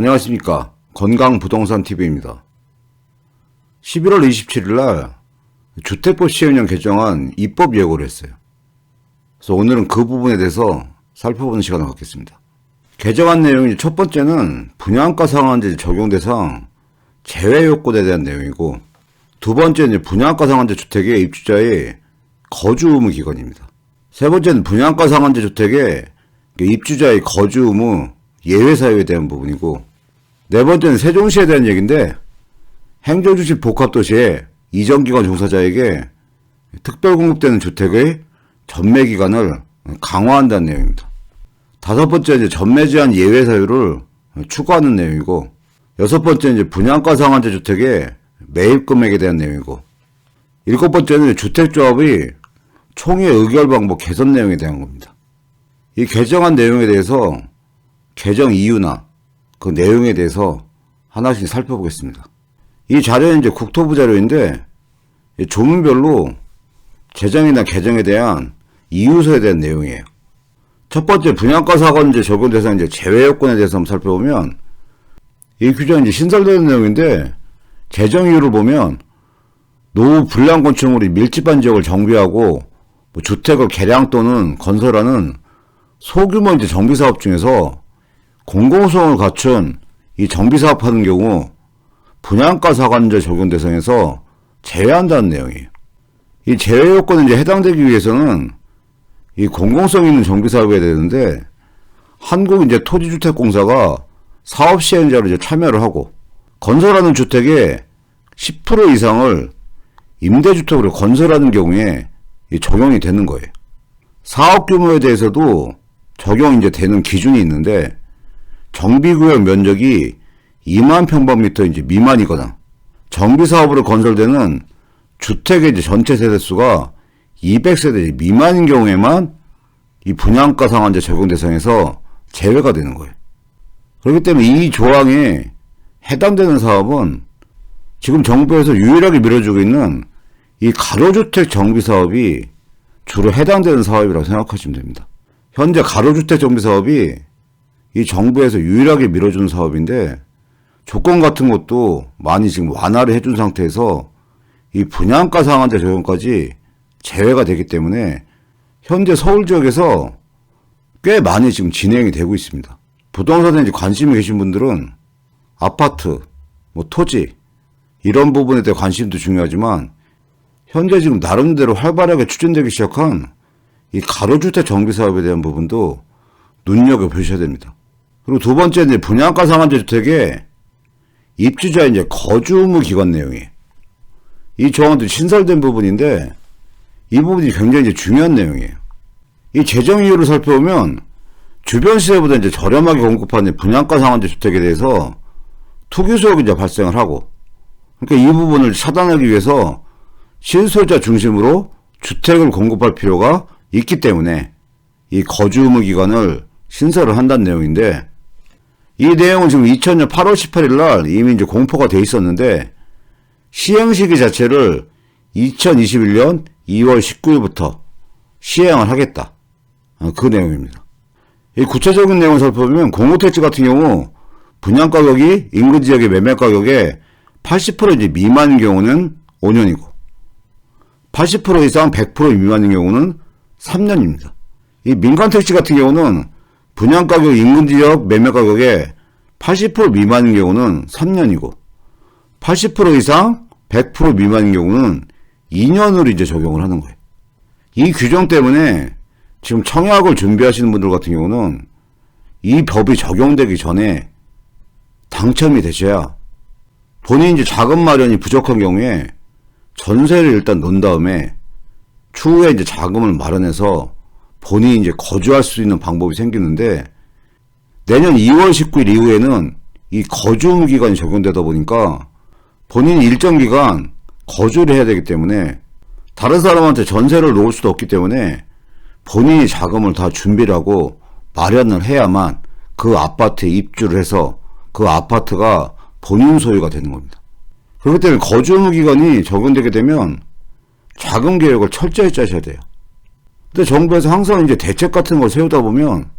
안녕하십니까. 건강부동산TV입니다. 11월 27일 날 주택법 시행령 개정안 입법 예고를 했어요. 그래서 오늘은 그 부분에 대해서 살펴보는 시간을 갖겠습니다. 개정안 내용이 첫 번째는 분양가 상한제 적용 대상 제외 요건에 대한 내용이고 두 번째는 분양가 상한제 주택의 입주자의 거주 의무 기간입니다. 세 번째는 분양가 상한제 주택의 입주자의 거주 의무 예외 사유에 대한 부분이고 네 번째는 세종시에 대한 얘기인데 행정주식 복합도시의 이전기관 종사자에게 특별 공급되는 주택의 전매 기간을 강화한다는 내용입니다. 다섯 번째 이제 전매 제한 예외 사유를 추가하는 내용이고 여섯 번째 이제 분양가 상한제 주택의 매입 금액에 대한 내용이고 일곱 번째는 주택조합의 총회 의결 방법 개선 내용에 대한 겁니다. 이 개정한 내용에 대해서 개정 이유나 그 내용에 대해서 하나씩 살펴보겠습니다. 이 자료는 이제 국토부 자료인데 이 조문별로 재정이나 개정에 대한 이유서에 대한 내용이에요. 첫 번째 분양가 사건제 적용 대상 이제 제외 요건에 대해서 한번 살펴보면 이 규정이 이제 신설되는 내용인데 재정 이유를 보면 노후 불량 건축물이 밀집한 지역을 정비하고 뭐 주택을 개량 또는 건설하는 소규모 이제 정비 사업 중에서 공공성을 갖춘 이 정비 사업 하는 경우 분양가 사관제 적용 대상에서 제외한다는 내용이에요. 이 제외 요건에 이제 해당되기 위해서는 이 공공성 있는 정비 사업이 되는데 한국 이제 토지주택공사가 사업 시행자로 이제 참여를 하고 건설하는 주택의 10% 이상을 임대주택으로 건설하는 경우에 적용이 되는 거예요. 사업 규모에 대해서도 적용 이제 되는 기준이 있는데 정비구역 면적이 2만 평방미터 이제 미만이거나 정비 사업으로 건설되는 주택의 이제 전체 세대 수가 200세대 미만인 경우에만 이 분양가 상한제 적용 대상에서 제외가 되는 거예요. 그렇기 때문에 이 조항에 해당되는 사업은 지금 정부에서 유일하게 밀어주고 있는 이 가로주택 정비 사업이 주로 해당되는 사업이라고 생각하시면 됩니다. 현재 가로주택 정비 사업이 이 정부에서 유일하게 밀어주는 사업인데 조건 같은 것도 많이 지금 완화를 해준 상태에서 이 분양가 상한제 적용까지 제외가 되기 때문에 현재 서울 지역에서 꽤 많이 지금 진행이 되고 있습니다. 부동산에 이제 관심이 계신 분들은 아파트, 뭐 토지 이런 부분에 대해 관심도 중요하지만 현재 지금 나름대로 활발하게 추진되기 시작한 이 가로주택 정비 사업에 대한 부분도 눈여겨 보셔야 됩니다. 그리고 두 번째 이제 분양가 상한제 주택의 입주자 이제 거주 의무 기간 내용이 이 조항도 신설된 부분인데 이 부분이 굉장히 이제 중요한 내용이에요. 이 재정 이유를 살펴보면 주변 시세보다 이제 저렴하게 공급하는 분양가 상한제 주택에 대해서 투기 수요가 이제 발생을 하고 그러니까 이 부분을 차단하기 위해서 실소유자 중심으로 주택을 공급할 필요가 있기 때문에 이 거주 의무 기간을 신설을 한다는 내용인데 이 내용은 지금 2000년 8월 18일 날 이미 이제 공포가 돼 있었는데 시행 시기 자체를 2021년 2월 19일부터 시행을 하겠다. 어, 그 내용입니다. 이 구체적인 내용을 살펴보면 공호택지 같은 경우 분양 가격이 인근 지역의 매매 가격의 80% 이제 미만인 경우는 5년이고 80% 이상 100% 미만인 경우는 3년입니다. 이 민간 택지 같은 경우는 분양 가격 인근 지역 매매 가격의 80% 미만인 경우는 3년이고 80% 이상 100% 미만인 경우는 2년으로 이제 적용을 하는 거예요. 이 규정 때문에 지금 청약을 준비하시는 분들 같은 경우는 이 법이 적용되기 전에 당첨이 되셔야 본인이 이제 자금 마련이 부족한 경우에 전세를 일단 넣은 다음에 추후에 이제 자금을 마련해서 본인이 이제 거주할 수 있는 방법이 생기는데 내년 2월 19일 이후에는 이 거주 기간이 적용되다 보니까 본인이 일정 기간 거주를 해야 되기 때문에 다른 사람한테 전세를 놓을 수도 없기 때문에 본인이 자금을 다 준비를 하고 마련을 해야만 그 아파트에 입주를 해서 그 아파트가 본인 소유가 되는 겁니다. 그렇기 때문에 거주 의무 기간이 적용되게 되면 자금 계획을 철저히 짜셔야 돼요. 근데 정부에서 항상 이제 대책 같은 걸 세우다 보면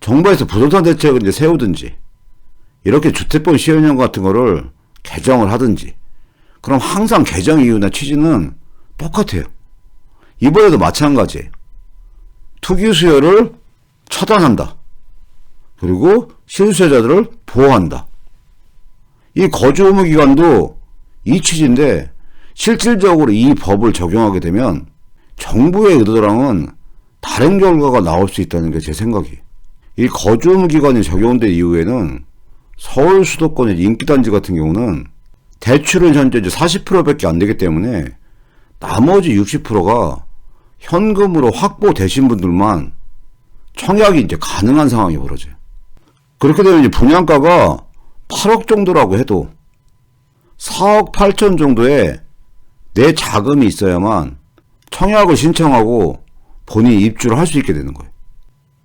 정부에서 부동산 대책을 이제 세우든지 이렇게 주택법 시행령 같은 거를 개정을 하든지 그럼 항상 개정 이유나 취지는 똑같아요. 이번에도 마찬가지예요. 투기 수요를 차단한다. 그리고 실수요자들을 보호한다. 이 거주 의무 기간도 이 취지인데 실질적으로 이 법을 적용하게 되면 정부의 의도랑은 다른 결과가 나올 수 있다는 게 제 생각이에요. 이 거주 기간이 적용된 이후에는 서울 수도권의 인기단지 같은 경우는 대출은 현재 이제 40%밖에 안 되기 때문에 나머지 60%가 현금으로 확보되신 분들만 청약이 이제 가능한 상황이 벌어져요. 그렇게 되면 이제 분양가가 8억 정도라고 해도 4억 8천 정도의 내 자금이 있어야만 청약을 신청하고 본인이 입주를 할 수 있게 되는 거예요.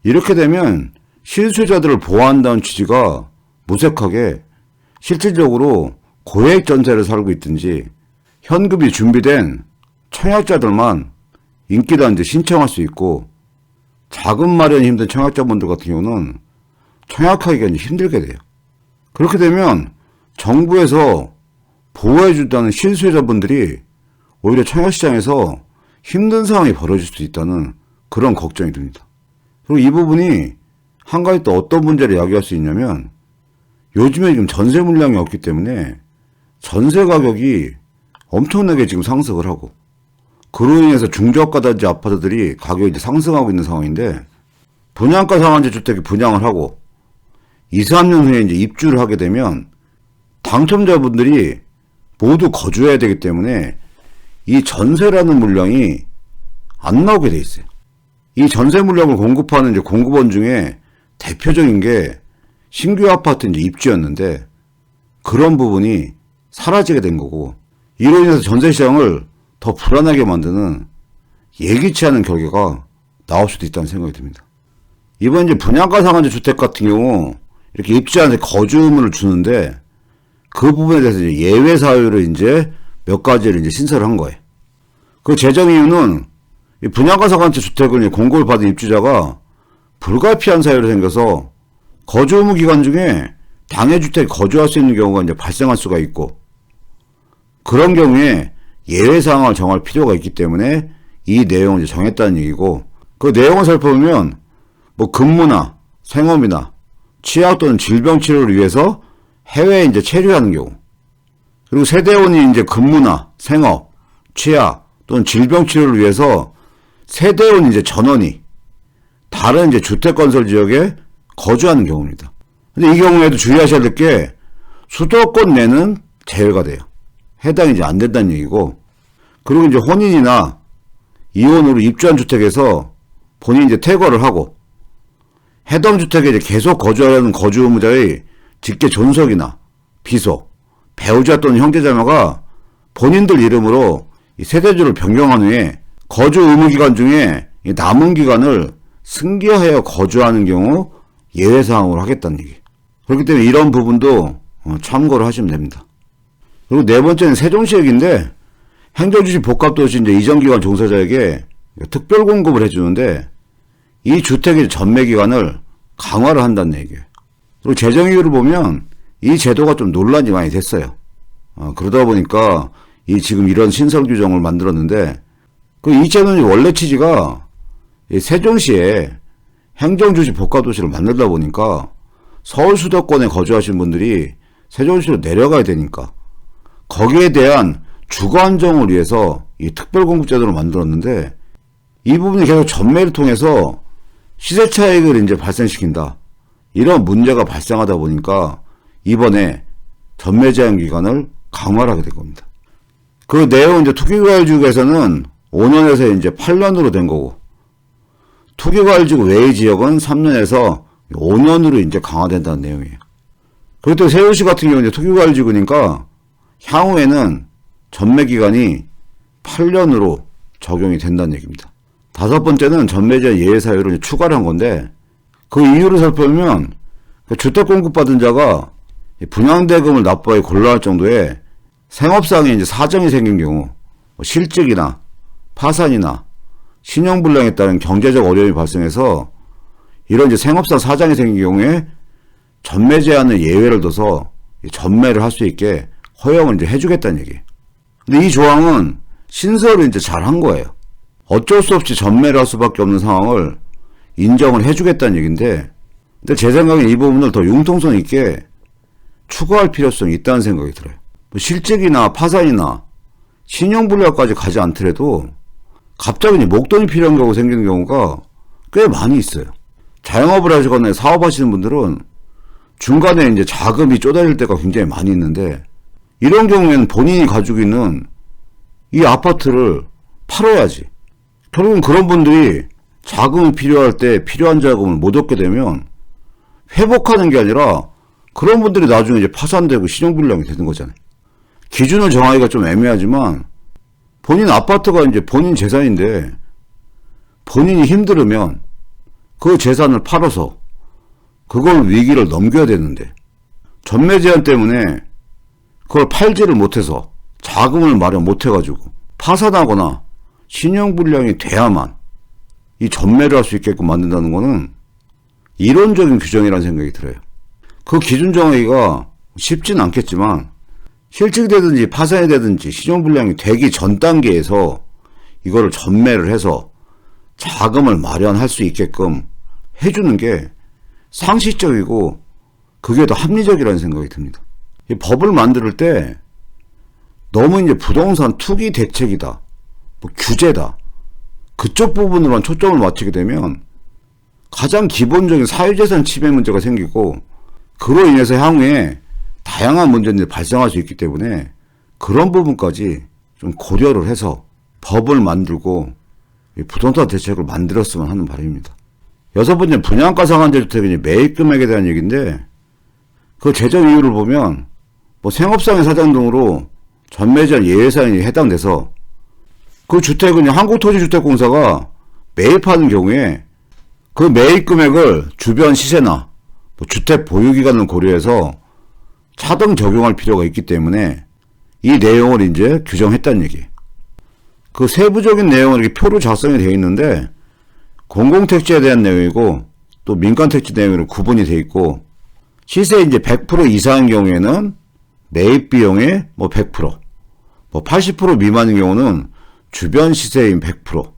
이렇게 되면 실수요자들을 보호한다는 취지가 무색하게 실질적으로 고액 전세를 살고 있든지 현금이 준비된 청약자들만 인기단지 신청할 수 있고 자금 마련이 힘든 청약자분들 같은 경우는 청약하기가 힘들게 돼요. 그렇게 되면 정부에서 보호해준다는 실수요자분들이 오히려 청약시장에서 힘든 상황이 벌어질 수도 있다는 그런 걱정이 듭니다. 그리고 이 부분이 한 가지 또 어떤 문제를 야기할 수 있냐면 요즘에 지금 전세 물량이 없기 때문에 전세 가격이 엄청나게 지금 상승을 하고 그로 인해서 중저가 단지 아파트들이 가격이 이제 상승하고 있는 상황인데 분양가 상한제 주택이 분양을 하고 2, 3년 후에 이제 입주를 하게 되면 당첨자분들이 모두 거주해야 되기 때문에 이 전세라는 물량이 안 나오게 돼 있어요. 이 전세 물량을 공급하는 이제 공급원 중에 대표적인 게 신규 아파트 이제 입주였는데 그런 부분이 사라지게 된 거고 이로 인해서 전세 시장을 더 불안하게 만드는 예기치 않은 결과가 나올 수도 있다는 생각이 듭니다. 이번 이제 분양가 상한제 주택 같은 경우 이렇게 입주자한테 거주 의무를 주는데 그 부분에 대해서 예외 사유를 이제 몇 가지를 이제 신설을 한 거예요. 그 재정 이유는 이 분양가 상한제 주택을 공고를 받은 입주자가 불가피한 사유로 생겨서 거주 의무 기간 중에 당해 주택에 거주할 수 있는 경우가 이제 발생할 수가 있고 그런 경우에 예외 사항을 정할 필요가 있기 때문에 이 내용을 이제 정했다는 얘기고 그 내용을 살펴보면 뭐 근무나 생업이나 취약 또는 질병 치료를 위해서 해외에 이제 체류하는 경우 그리고 세대원이 이제 근무나 생업, 취약 또는 질병 치료를 위해서 세대원 이제 전원이 다른 이제 주택 건설 지역에 거주하는 경우입니다. 근데 이 경우에도 주의하셔야 될 게 수도권 내는 제외가 돼요. 해당이 이제 안 된다는 얘기고 그리고 이제 혼인이나 이혼으로 입주한 주택에서 본인이 이제 퇴거를 하고 해당 주택에 이제 계속 거주하려는 거주 의무자의 직계 존속이나 비속, 배우자 또는 형제자매가 본인들 이름으로 이 세대주를 변경한 후에 거주 의무 기간 중에 이 남은 기간을 승계하여 거주하는 경우 예외 사항으로 하겠다는 얘기. 그렇기 때문에 이런 부분도 어, 참고를 하시면 됩니다. 그리고 네 번째는 세종시역인데 행정주시 복합도시 이제 이전기관 종사자에게 특별 공급을 해주는데 이 주택의 전매 기간을 강화를 한다는 얘기예요. 그리고 재정 이유를 보면 이 제도가 좀 논란이 많이 됐어요. 어, 그러다 보니까 이 지금 이런 신설 규정을 만들었는데 그 이제는 원래 취지가 이 세종시에 행정주시 복합도시를 만들다 보니까 서울 수도권에 거주하신 분들이 세종시로 내려가야 되니까 거기에 대한 주거 안정을 위해서 이 특별공급제도를 만들었는데 이 부분이 계속 전매를 통해서 시세 차익을 이제 발생시킨다. 이런 문제가 발생하다 보니까 이번에 전매 제한 기간을 강화를 하게 된 겁니다. 그 내용 이제 투기과열지구에서는 5년에서 이제 8년으로 된 거고 투기과열지구 외의 지역은 3년에서 5년으로 이제 강화된다는 내용이에요. 그리고 또 세우시 같은 경우는 투기과열지구니까 향후에는 전매 기간이 8년으로 적용이 된다는 얘기입니다. 다섯 번째는 전매제 예외 사유를 추가를 한 건데 그 이유를 살펴보면 그 주택 공급받은 자가 분양대금을 납부하기 곤란할 정도의 생업상의 이제 사정이 생긴 경우 뭐 실직이나 파산이나 신용불량에 따른 경제적 어려움이 발생해서 이런 이제 생업상 사정이 생긴 경우에 전매 제한을 예외를 둬서 이 전매를 할 수 있게 허용을 이제 해주겠다는 얘기. 근데 이 조항은 신설을 이제 잘 한 거예요. 어쩔 수 없이 전매를 할 수밖에 없는 상황을 인정을 해주겠다는 얘기인데, 근데 제 생각엔 이 부분을 더 융통성 있게 추가할 필요성이 있다는 생각이 들어요. 뭐 실직이나 파산이나 신용불량까지 가지 않더라도 갑자기 목돈이 필요한 경우 생기는 경우가 꽤 많이 있어요. 자영업을 하시거나 사업하시는 분들은 중간에 이제 자금이 쪼달릴 때가 굉장히 많이 있는데 이런 경우에는 본인이 가지고 있는 이 아파트를 팔아야지. 결국은 그런 분들이 자금이 필요할 때 필요한 자금을 못 얻게 되면 회복하는 게 아니라 그런 분들이 나중에 이제 파산되고 신용불량이 되는 거잖아요. 기준을 정하기가 좀 애매하지만 본인 아파트가 이제 본인 재산인데 본인이 힘들으면 그 재산을 팔아서 그걸 위기를 넘겨야 되는데 전매 제한 때문에 그걸 팔지를 못해서 자금을 마련 못해가지고 파산하거나 신용불량이 돼야만 이 전매를 할 수 있게끔 만든다는 거는 이론적인 규정이라는 생각이 들어요. 그 기준 정하기가 쉽진 않겠지만 실직되든지 파산이 되든지 신용불량이 되기 전 단계에서 이거를 전매를 해서 자금을 마련할 수 있게끔 해주는 게 상식적이고 그게 더 합리적이라는 생각이 듭니다. 이 법을 만들 때 너무 이제 부동산 투기 대책이다, 뭐 규제다, 그쪽 부분으로만 초점을 맞추게 되면 가장 기본적인 사유재산 침해 문제가 생기고 그로 인해서 향후에 다양한 문제들이 발생할 수 있기 때문에 그런 부분까지 좀 고려를 해서 법을 만들고 이 부동산 대책을 만들었으면 하는 바람입니다. 여섯 번째 분양가 상한제 주택의 매입 금액에 대한 얘기인데 그 재정 이유를 보면 뭐 생업상의 사정 등으로 전매제한 예외사항이 해당돼서 그 주택은 한국토지주택공사가 매입하는 경우에 그 매입 금액을 주변 시세나 뭐 주택 보유 기간을 고려해서 차등 적용할 필요가 있기 때문에 이 내용을 이제 규정했다는 얘기. 그 세부적인 내용은 이렇게 표로 작성이 되어 있는데 공공택지에 대한 내용이고 또 민간택지 내용으로 구분이 되어 있고 시세 이제 100% 이상인 경우에는 매입 비용의 뭐 100%, 뭐 80% 미만인 경우는 주변 시세인 100%,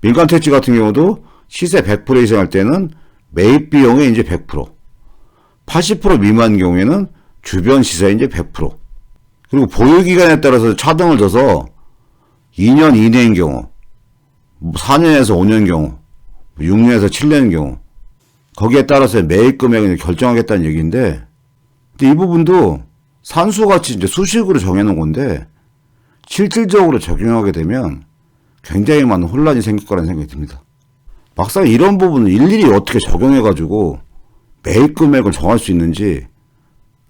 민간택지 같은 경우도 시세 100% 이상 할 때는 매입 비용의 이제 100%, 80% 미만인 경우에는 주변 시세 이제 100%. 그리고 보유 기간에 따라서 차등을 둬서 2년 이내인 경우, 4년에서 5년 경우, 6년에서 7년인 경우, 거기에 따라서 매입 금액을 결정하겠다는 얘기인데, 근데 이 부분도 산수같이 이제 수식으로 정해놓은 건데, 실질적으로 적용하게 되면 굉장히 많은 혼란이 생길 거라는 생각이 듭니다. 막상 이런 부분을 일일이 어떻게 적용해가지고 매입 금액을 정할 수 있는지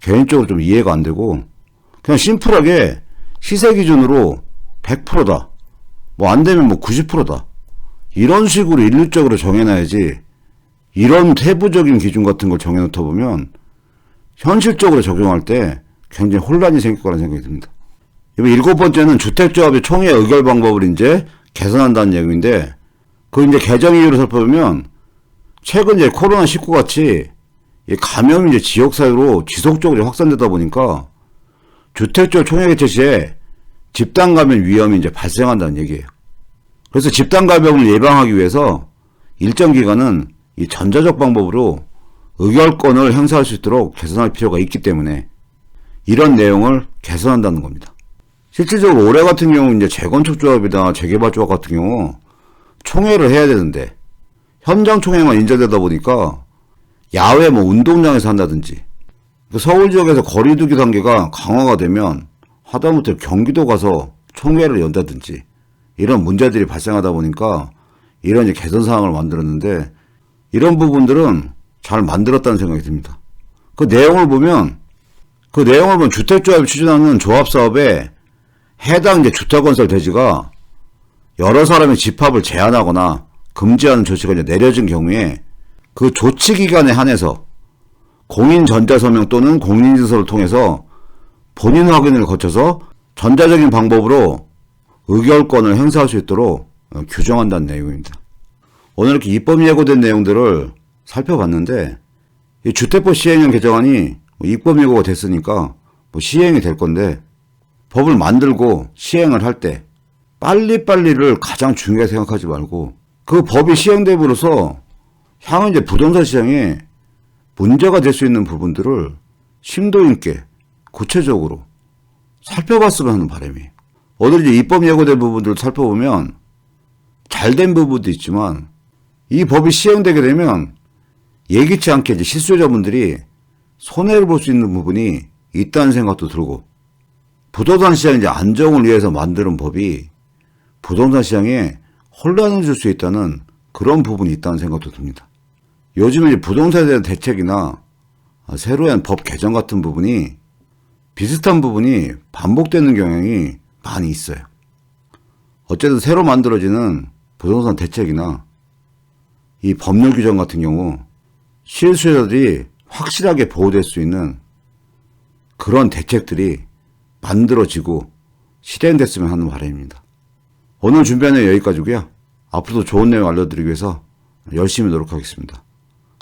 개인적으로 좀 이해가 안 되고 그냥 심플하게 시세 기준으로 100%다. 뭐 안 되면 뭐 90%다. 이런 식으로 일률적으로 정해놔야지 이런 세부적인 기준 같은 걸 정해놓다 보면 현실적으로 적용할 때 굉장히 혼란이 생길 거라는 생각이 듭니다. 이번 일곱 번째는 주택조합의 총회 의결 방법을 이제 개선한다는 얘기인데 그 이제 개정 이유를 살펴보면 최근 이제 코로나19 같이 이 감염이 이제 지역 사회로 지속적으로 확산되다 보니까 주택조 총회 개최 시에 집단 감염 위험이 이제 발생한다는 얘기예요. 그래서 집단 감염을 예방하기 위해서 일정 기간은 이 전자적 방법으로 의결권을 행사할 수 있도록 개선할 필요가 있기 때문에 이런 내용을 개선한다는 겁니다. 실질적으로 올해 같은 경우 이제 재건축 조합이나 재개발 조합 같은 경우 총회를 해야 되는데 현장 총회만 인정되다 보니까 야외 뭐 운동장에서 한다든지 그 서울 지역에서 거리두기 단계가 강화가 되면 하다못해 경기도 가서 총회를 연다든지 이런 문제들이 발생하다 보니까 이런 개선 사항을 만들었는데 이런 부분들은 잘 만들었다는 생각이 듭니다. 그 내용을 보면 그 내용을 보면 주택조합이 추진하는 조합 사업에 해당 이제 주택건설 대지가 여러 사람의 집합을 제한하거나 금지하는 조치가 이제 내려진 경우에 그 조치 기간에 한해서 공인 전자서명 또는 공인인증서를 통해서 본인 확인을 거쳐서 전자적인 방법으로 의결권을 행사할 수 있도록 어, 규정한다는 내용입니다. 오늘 이렇게 입법 예고된 내용들을 살펴봤는데 이 주택법 시행령 개정안이 뭐 입법 예고가 됐으니까 뭐 시행이 될 건데 법을 만들고 시행을 할 때 빨리빨리를 가장 중요하게 생각하지 말고 그 법이 시행됨으로써 향후 이제 부동산 시장에 문제가 될 수 있는 부분들을 심도 있게 구체적으로 살펴봤으면 하는 바람이에요. 오늘 이제 입법 예고된 부분들을 살펴보면 잘된 부분도 있지만 이 법이 시행되게 되면 예기치 않게 이제 실수요자분들이 손해를 볼 수 있는 부분이 있다는 생각도 들고 부동산 시장 이제 안정을 위해서 만드는 법이 부동산 시장에 혼란을 줄 수 있다는 그런 부분이 있다는 생각도 듭니다. 요즘에 이제 부동산에 대한 대책이나 새로운 법 개정 같은 부분이 비슷한 부분이 반복되는 경향이 많이 있어요. 어쨌든 새로 만들어지는 부동산 대책이나 이 법률 규정 같은 경우 실수요자들이 확실하게 보호될 수 있는 그런 대책들이 만들어지고 실행됐으면 하는 바람입니다. 오늘 내용 여기까지고요. 앞으로도 좋은 내용 알려드리기 위해서 열심히 노력하겠습니다.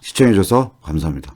시청해주셔서 감사합니다.